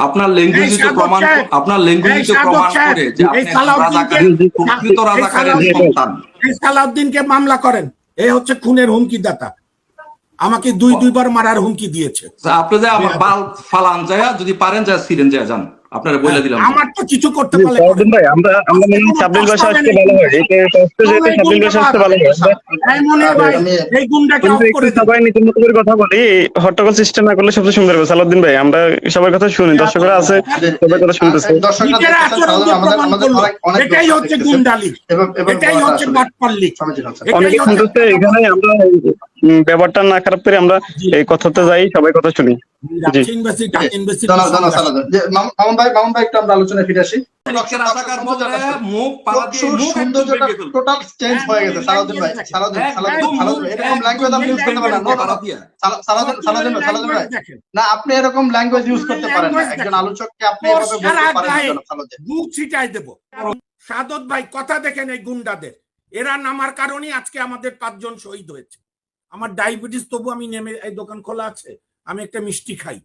আপনার ল্যাঙ্গুয়েজ প্রমাণ আপনার ল্যাঙ্গুয়েজ প্রমাণ করে যে আপনি সালাউদ্দিনকে- রাজাকারের প্রকৃত রাজাকারের সন্তান। এই সালাউদ্দিনকে মামলা করেন। এই হচ্ছে খুনের হুমকি দাতা আমাকে দুই দুইবার মারার হুমকি দিয়েছে। আপনি যে আমার বাল ফালান যায় যদি পারেন যায় সিরেন যায় যান। আপনারা বলে দিলাম। আমার তো কিছু করতে পারলে ভাই আমরা আমরা মনে হয় সাবলীল ভাষা আসতে ভালো হয়। এটা কষ্ট যেতে সাবলীল ভাষা আসতে ভালো হয়। আমরা- এই মনে ভাই এই গুন্ডাকে অফ করে সবাই নিজের মতো করে কথা বলি। হট্টগোল সিস্টেম না করলে সবচেয়ে সুন্দর হবে। সালাউদ্দিন ভাই আমরা সবার কথা শুনি দর্শকরা আছে সবাই কথা শুনতেছে। দর্শকরা এটাই হচ্ছে এবং এটাই হচ্ছে বাটপাল্লি। অনেকে শুনতেছে এখানে আমরা ব্যাপারটা না খারাপ করে আমরা এই কথাতে যাই সবাই কথা শুনি। মামুন ভাই মামুন ভাই একটু আমরা আলোচনায় ফিরে আসি। লোকের রাজাকার বলে মুখ পালা দিয়ে প্রচুর মুখ একদম সৌন্দর্যটা ভেঙে ফেলবে। টোটাল চেঞ্জ হয়ে গেছে সালাউদ্দিন ভাই সালাউদ্দিন সালাউদ্দিন সালাউদ্দিন ভাই, এরকম ল্যাঙ্গুয়েজ আপনি ইউজ করতে পারেন না। আপনি এরকম ল্যাঙ্গুয়েজ ইউজ করতে পারেন না। একজন। আলোচককে আপনি ছিটাই দেব। সাদত ভাই কথা দেখেন এই গুন্ডাদের। এরা নামার কারণে আজকে আমাদের পাঁচজন শহীদ হয়েছে। আমার ডায়াবেটিস তবু আমি নেমে এই দোকান খোলা আছে। আমি একটা মিষ্টি খাই।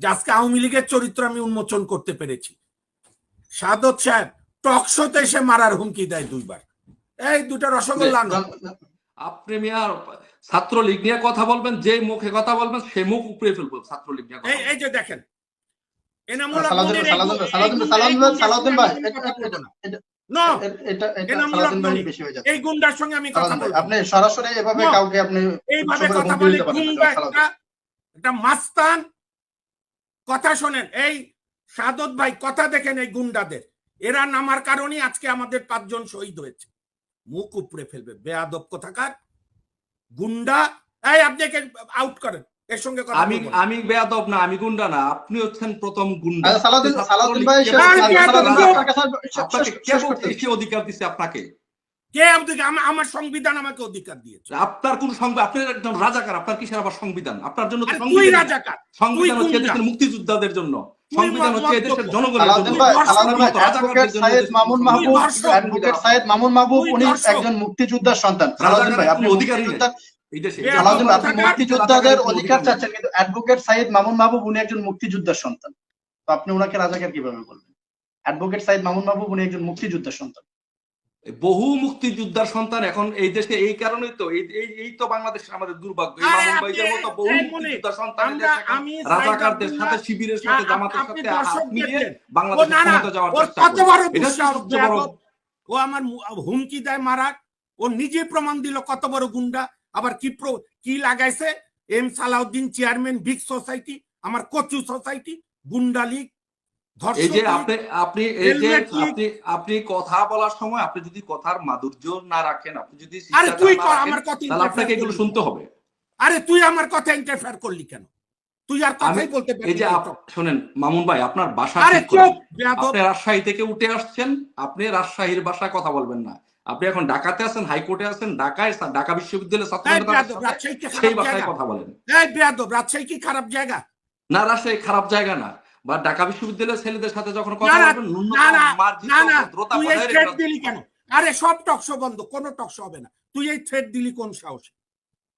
যে আজকে আওয়ামী লীগের চরিত্র আমি উন্মোচন করতে পেরেছি। সাদত সাহেব টকশোতে এসে মারার হুমকি দেয় দুইবার। এই দুটা রসগোল্লা না আপনি মিয়ার ছাত্রলীগ নিয়ে কথা বলবেন যে মুখে কথা বলবেন সে মুখ উপরে ফেলব ছাত্রলীগ নিয়ে এই এই যে দেখেন। এনামুল সালাউদ্দিন ভাই না। এটা- এই গুন্ডার সঙ্গে আমি কথা বলব। আপনি সরাসরি এভাবে কাউকে আপনি এইভাবে কথা বলে গুন্ডা একটা একটা মাস্তান। কথা শোনেন এই সাদত ভাই কথা দেখেন এই গুন্ডাদের। এরা নামার কারণেই আজকে আমাদের পাঁচজন শহীদ হয়েছে। মুখ উপড়ে ফেলবে বেয়াদব কোথাকার। গুন্ডা এই আপনি আউট করেন। এর সঙ্গে কথা আমি আমি বেয়াদব না আমি গুন্ডা না। আপনি হচ্ছেন প্রথম গুন্ডা। আচ্ছা, সালাউদ্দিন সালাউদ্দিন ভাই কে অধিকার আপনাকে? কে আপনাকে আমার সংবিধান আমাকে অধিকার দিয়েছে। আপনার কোন সংবিধান আপনি একজন রাজাকার আপনার কিসের আবার সংবিধান? আপনার জন্য তো তুই সংবিধান। রাজাকার। সংবিধান হচ্ছে দেশের মুক্তিযোদ্ধাদের জন্য। সংবিধান হচ্ছে দেশের জনগণের জন্য। অ্যাডভোকেট সাইয়েদ মামুন মাহবুব অ্যাডভোকেট সাইয়েদ মামুন মাহবুব উনি একজন মুক্তিযোদ্ধার সন্তান। সালাউদ্দিন ভাই আপনি। মুক্তিযোদ্ধা এই দেশে এ আপনি মুক্তিযোদ্ধাদের অধিকার চাচ্ছেন কিন্তু অ্যাডভোকেট সাইয়েদ মামুন মাহবুব উনি একজন মুক্তিযোদ্ধার সন্তান। তো আপনি ওনাকে রাজাকার কীভাবে বলবেন? অ্যাডভোকেট সাইয়েদ মামুন মাহবুব উনি একজন মুক্তিযোদ্ধার সন্তান। বহু মুক্তিযোদ্ধার সন্তান এখন এই দেশে এই কারণেই তো এই তো বাংলাদেশের আমাদের দুর্ভাগ্য। মতো বহু মুক্তিযোদ্ধার সন্তান রাজাকারদের সাথে শিবিরের সাথে জামাতের সাথে হাত মিলিয়ে। ও বাংলাদেশের না না ক্ষমতা যাওয়ার চেষ্টা করে এটা সবচেয়ে বড় ও আমার হুমকি দেয় মারার। ও নিজে প্রমাণ দিল কত বড় গুন্ডা। আবার কি প্র- কি লাগাইছে? M Salauddin chairman big society আমার কচু সোসাইটি গুন্ডা লীগ এই যে আপনি আপনি এই যে আপনি আপনি কথা বলার সময় আপনি যদি কথার মাধুর্য না রাখেন আপনি যদি আরে তুই আমার কথা আপনাকে এগুলো শুনতে হবে। আরে তুই আমার কথা ইন্টারফেয়ার করলি কেন? তুই আর কথাই আমি- বলতে এই যে না। মামুন ভাই আপনার বাসা আরে চুপ আপনি রাজশাহী থেকে উঠে আসছেন আপনি রাজশাহীর ভাষায় কথা বলবেন না। আপনি এখন ঢাকাতে আছেন হাইকোর্টে আছেন ঢাকায় ঢাকা বিশ্ববিদ্যালয়ের ছাত্র সেই খারাপ ভাষায় জায়গা? কথা বলেন। রাজশাহী কি খারাপ জায়গা? না রাজশাহী খারাপ জায়গা না। বা ঢাকা বিশ্ববিদ্যালয়ের ছেলেদের সাথে যখন কথা বলবেন ন্যূনতম দিলি কেন? আরে সব টকশো বন্ধ কোনো টকশো হবে না। তুই এই থ্রেড দিলি কোন সাহস?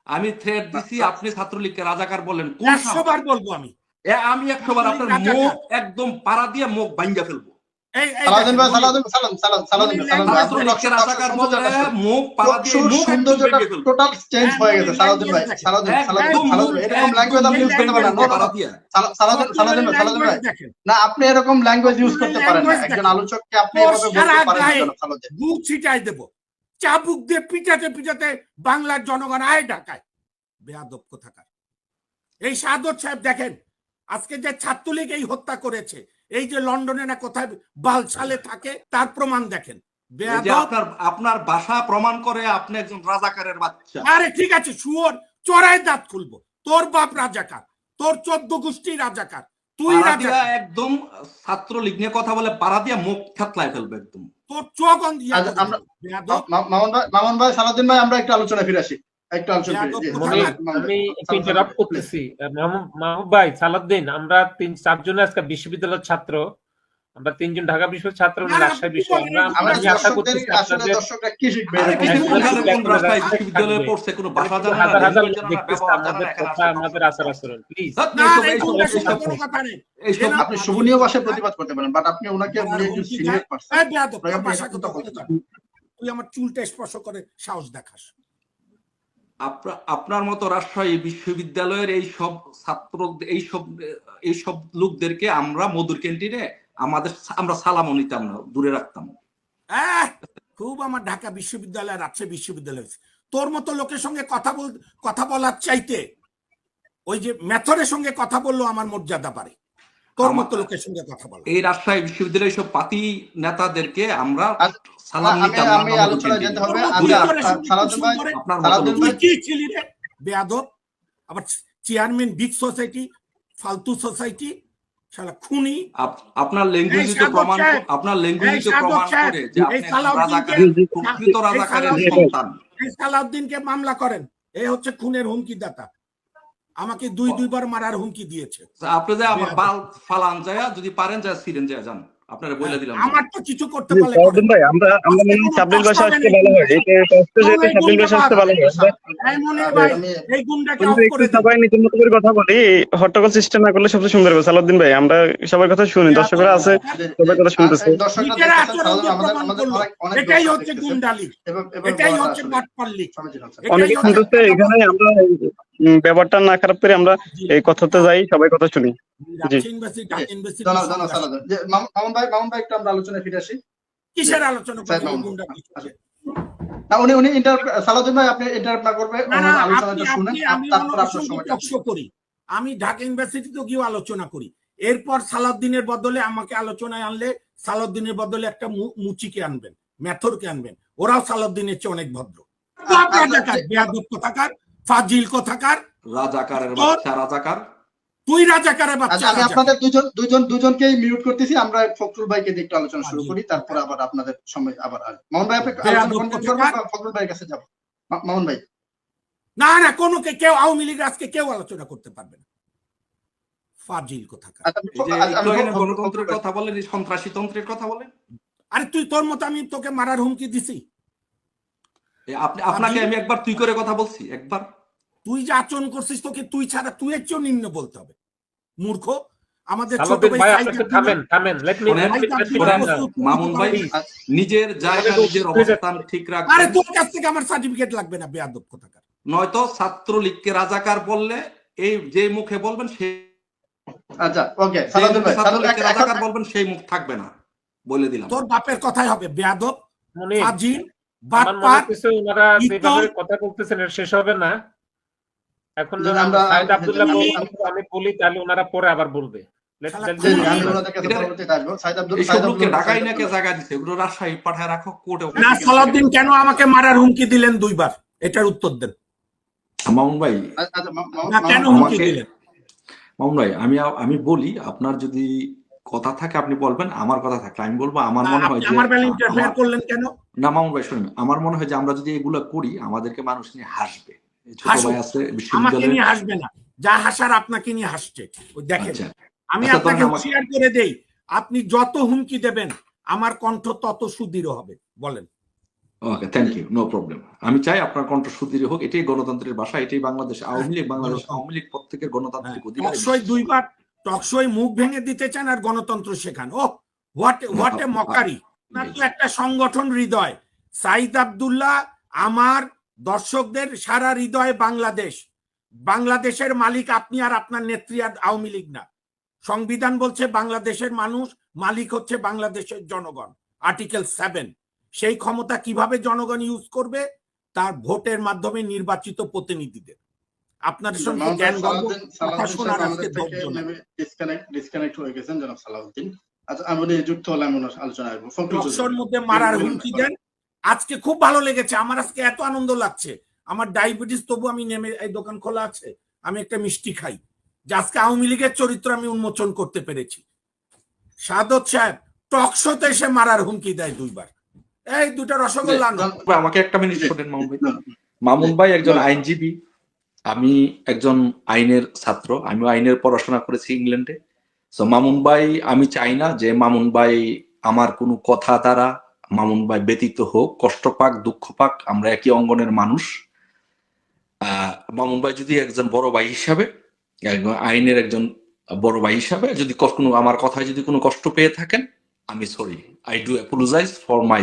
আমি থ্রেড দিছি আপনি ছাত্রলীগকে রাজাকার বলেন কোন? বার বলব আমি। এ, আমি একশো বার আপনার মুখ একদম পাড়া দিয়ে মুখ ভাঙ্গা ফেলব। না। আপনি এরকম ল্যাঙ্গুয়েজ ইউজ করতে পারেন না। একজন। আলোচককে আপনি ওর এভাবে সারা বলতে পারেন না গায়ে কেন, সালাউদ্দিন। বুক ছিটাই দেব। চাবুক দিয়ে পিটাতে পিটাতে বাংলার জনগণ আয় ঢাকায় বেয়াদব কোথাকার। এই সাদত সাহেব দেখেন আজকে যে ছাত্রলীগ এই হত্যা করেছে এই যে লন্ডনে না কোথায় বালছালে থাকে তার প্রমাণ দেখেন। আপনার আপনার ভাষা প্রমাণ করে আপনি একজন রাজাকারের বাচ্চা। আরে ঠিক আছে শুয়োর চড়াই দাঁত খুলবো। তোর বাপ রাজাকার তোর চোদ্দ গোষ্ঠী রাজাকার তুই রাজাকার। একদম ছাত্রলীগ নিয়ে কথা বলে পাড়া দিয়া মুখ থাতলায় ফেলবে একদম। তোর চোখ আচ্ছা, মামুন ভাই মামুন ভাই সালাউদ্দিন ভাই আমরা একটু আলোচনা ফিরে আসি। আমরা তিন চারজনে আজকে বিশ্ববিদ্যালয়ের ছাত্র। আমরা তিনজন ঢাকা বিশ্ববিদ্যালয়ের ছাত্র রাজশাহী আমরা আশা করতেছি আমাদের আচার আচরণ প্লিজ আপনি শুভনীয় ভাষায় প্রতিবাদ করতে পারেন বাট আপনি ওনাকে সিনিয়র। পারসন। তুই আমার চুলটা স্পর্শ করে সাহস দেখাস। আপনার মতো রাজশাহী বিশ্ববিদ্যালয়ের এই সব ছাত্র এই সব এই সব লোকদেরকে আমরা মধুর ক্যান্টিনে আমাদের আমরা সালামও নিতাম না, দূরে রাখতাম। খুব আমার ঢাকা বিশ্ববিদ্যালয়, রাজশাহী বিশ্ববিদ্যালয় তোর মতো লোকের সঙ্গে কথা বল কথা বলার চাইতে ওই যে মেথরের সঙ্গে কথা বলল আমার মর্যাদা পারে তোর লোকের সঙ্গে কথা বলা। এই রাজশাহী বিশ্ববিদ্যালয়ের সব পাতি নেতাদেরকে আমরা আচ্ছা, সালাম নিতাম আচ্ছা বেয়াদব আবার চেয়ারম্যান বিগ সোসাইটি ফালতু সোসাইটি শালা খুনি। আপ- আপনার ল্যাঙ্গুয়েজে এই তো প্রমাণ আপনার ল্যাঙ্গুয়েজে এই সাধক প্রমাণ করে যে এই আপনি প্রকৃত রাজাকারের সন্তান। এই সালাউদ্দিনকে মামলা করেন। এ হচ্ছে খুনের হুমকি দাতা আমাকে দুই দুইবার মারার হুমকি দিয়েছে। আপনি যে আমার বাল ফালান যায় যদি পারেন যায় সিরেন যায় যান। আপনারা বলে দিলাম আমার তো কিছু করতে পারলে সাউদ্দিন ভাই আমরা আমরা মনে হয় সাবলীল ভাষা আসতে ভালো হয়। এটা কষ্ট যেহেতু সাবলীল ভাষা আসতে ভালো হয়। আমরা এই মনির ভাই এই গুন্ডাকে অফ করে। সবাই নিজের মতো করে কথা বলি। হট্টগোল সিস্টেম না করলে সবচেয়ে সুন্দর হবে। সালাউদ্দিন ভাই আমরা সবার কথা শুনি দর্শকরা আছে সবার কথা শুনতেছে। দর্শকরা আমাদের আমাদের অনেক এটাই হচ্ছে। গুন্ডালি। এটাই হচ্ছে বাটপাল্লি। অনেক শুনতেছে এখানে আমরা ব্যাপারটা না খারাপ করে আমরা এই কথাতে যাই সবাই কথা শুনি। মামুন মামুন ভাই মামুন ভাই একটু আমরা আলোচনায় ফিরে আসি। কিসের আলোচনা স্যার, করব মামুন। গুন্ডা কি করছে? না উনি উনি সালাউদ্দিন ভাই আপনি ইন্টারাপ্ট না করবে না, না, ওনার আপনি- আলোচনাটা শুনেন আমি তারপর আপনার সঙ্গে করি। আমি ঢাকা ইউনিভার্সিটিতে গিয়েও আলোচনা করি। এরপর সালাউদ্দিনের বদলে আমাকে আলোচনায় আনলে সালাউদ্দিনের বদলে একটা মু- মুচিকে আনবেন মেথরকে আনবেন। ওরাও সালাউদ্দিনের চেয়ে অনেক ভদ্র। রাজাকার বেয়াদব কোথাকার। ফাজিল কোথাকার? রাজাকারের বাচ্চা রাজাকার। তুই রাজাকারের আচ্ছা বাচ্চা আমি আপনাদের দুজন দুজন দুজনকেই মিউট করতেছি আমরা ফখরুল ভাইকে দিয়ে একটু আলোচনা শুরু করি তারপর আবার আপনাদের সময় আবার আসবে। মামুন ভাই আপনি ফখরুল ভাইয়ের কাছে যাব। মামুন ভাই। না না কোনো কে- কেউ আওয়ামী লীগ আজকে কেউ আলোচনা করতে পারবে না। ফাজিল কোথাকার? আচ্ছা, এই যে আচ্ছা, গণতন্ত্রের কথা বলেন সন্ত্রাসী তন্ত্রের কথা বলেন। আরে তুই তোর মতো আমি তোকে মারার হুমকি দিছি? আপনি আপনাকে আমি একবার তুই করে কথা বলছি একবার। তুই যে আচরণ করছিস তোকে তুই ছাড়া তুই এর চেয়েও নিম্ন বলতে হবে। মূর্খ আমাদের ছোট ভাই থামেন থামেন। লেট মি মামুন ভাই নিজের জায়গা নিজের অবস্থান ঠিক আরে তোর কাছ থেকে আমার সার্টিফিকেট লাগবে না বেয়াদব কোথাকার। নয়তো ছাত্রলীগকে রাজাকার বললে এই যে মুখে বলবেন সেই আচ্ছা ওকে মুখে ভাই এখন- রাজাকার বলবেন সেই মুখ থাকবে না বলে দিলাম। তোর বাপের কথাই হবে বেয়াদব মনে মনে ওনারা যেভাবে কথা বলতেছেন শেষ হবে না। এখন আব্দুল্লাহ আমি- বল- তাহলে ওনারা পরে আবার বলবে। কেন আমাকে মারার হুমকি দিলেন দুইবার? এটার উত্তর দেন। মামুন ভাই আচ্ছা কেন হুমকি দিলেন? মামুন ভাই আমি আমি বলি আপনার যদি কথা থাকে আপনি বলবেন আমার কথা থাকলে। আমি বলব আমার মনে হয় আমার- করলেন কেন? না মামুন ভাই শুনুন আমার মনে হয় যে আমরা যদি এগুলো করি আমাদেরকে মানুষ নিয়ে হাসবে। আমাকে নিয়ে হাসবে না। যা হাসার আপনাকে নিয়ে হাসছে। দেখেন আচ্ছা। আমি আচ্ছা, আপনাকে হুঁশিয়ার করে দেই। আপনি যত হুমকি দেবেন আমার কণ্ঠ তত সুদৃঢ় হবে। বলেন। Okay thank you no problem আমি চাই আপনার কণ্ঠ সুদৃঢ় হোক। এটাই গণতন্ত্রের ভাষা এটাই বাংলাদেশ আওয়ামী লীগ বাংলাদেশ। আওয়ামী লীগ প্রত্যেকের গণতান্ত্রিক অধিকার টকশই দুইবার টকশই মুখ ভেঙে দিতে চান আর গণতন্ত্র শেখান। ও হোয়াট হোয়াট এ মকারি একটা সংগঠন হৃদয়। সাইদ আব্দুল্লাহ আমার দর্শকদের সারা হৃদয় বাংলাদেশ। বাংলাদেশের মালিক আপনি আর আপনার নেত্রী আর আওয়ামী লীগ না। সংবিধান বলছে বাংলাদেশের মানুষ মালিক হচ্ছে বাংলাদেশের জনগণ। Article seven. সেই ক্ষমতা কীভাবে জনগণ ইউজ করবে? তার ভোটের মাধ্যমে নির্বাচিত প্রতিনিধিদের। আপনাদের সঙ্গে জ্ঞান কথা শোনার আজকে ডিসকানেক্ট হয়ে গেছেন জনাব সালাউদ্দিন। আচ্ছা আমি যুক্ত হলে আমি ওনার আলোচনায় আসব টকশোর মধ্যে মারার হুমকি দেন। আজকে খুব ভালো লেগেছে আমার আজকে এত আনন্দ লাগছে। আমার ডায়াবেটিস তবু আমি নেমে এই দোকান খোলা আছে আমি একটা মিষ্টি খাই। যে আজকে আওয়ামী লীগের চরিত্র আমি উন্মোচন করতে পেরেছি। সাদত সাহেব টকশোতে এসে মারার হুমকি দেয় দুইবার। এই দুটা রসগোল্লা আমাকে একটা মিনিট শোনেন মামুন ভাই। মামুন ভাই একজন আইনজীবী আমি একজন আইনের ছাত্র আমি আইনের পড়াশোনা করেছি ইংল্যান্ডে। তো মামুন ভাই আমি চাই না যে মামুন ভাই আমার কোনো কথা দ্বারা মামুন ভাই ব্যতীত হোক কষ্ট পাক দুঃখ পাক আমরা একই অঙ্গনের মানুষ। আহ, মামুন ভাই যদি একজন বড় ভাই হিসাবে একজন আইনের একজন বড় ভাই হিসাবে যদি কোনো আমার কথায় যদি কোনো কষ্ট পেয়ে থাকেন আমি sorry I do apologise for my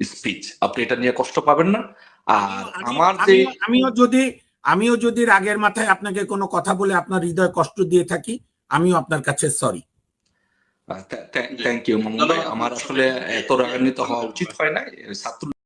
speech আপনি এটা নিয়ে কষ্ট পাবেন না। আর আমার যে আমিও যদি আমিও যদি রাগের মাথায় আপনাকে কোনো কথা বলে আপনার হৃদয় কষ্ট দিয়ে থাকি আমিও আপনার কাছে সরি থ্যাংক ইউ আমার আসলে এত রাগান্বিত হওয়া উচিত হয় না ছাত্র